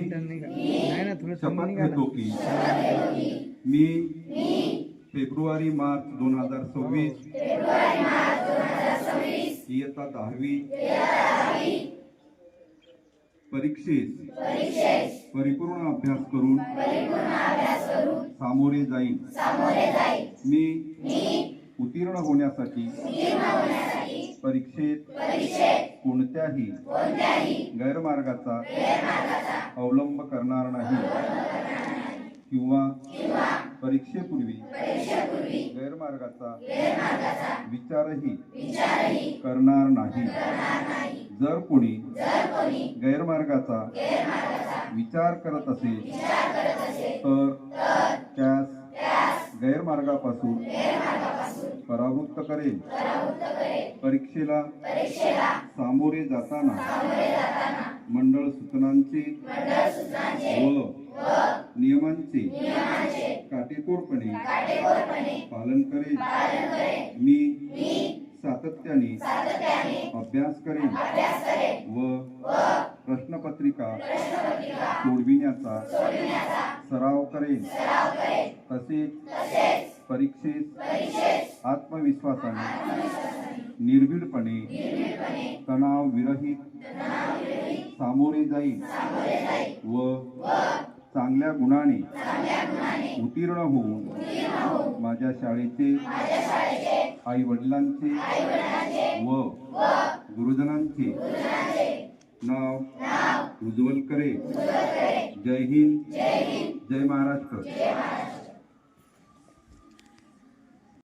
नाही ना थोडं शपथ घेतो की मी फेब्रुवारी मार्च दोन हजार सव्वीस इयत्ता दहावी परीक्षेस परिपूर्ण अभ्यास करून सामोरे जाईन. मी उत्तीर्ण होण्यासाठी परीक्षेत कोणत्याही गैरमार्गाचा अवलंब करणार नाही. किंवा परीक्षेपूर्वी गैरमार्गाचा विचारही करणार नाही. जर कोणी गैरमार्गाचा विचार करत असेल तर त्यास गैरमार्गापासून परावृत्त करेल. परीक्षेला सामोरे जाताना मंडळ सूचनांचे व नियमांचे काटेकोरपणे पालन करेल. मी सातत्याने अभ्यास करेन व प्रश्नपत्रिका सोडविण्याचा सराव करेन. तसेच परीक्षेत आत्मविश्वासाने निर्भीडपणे तणाव विरहित सामोरे जाईल व चांगल्या गुणाने उत्तीर्ण होऊन माझ्या शाळेचे आई वडिलांचे व गुरुजनांचे नाव उज्ज्वल करे. जय हिंद. जय महाराष्ट्र.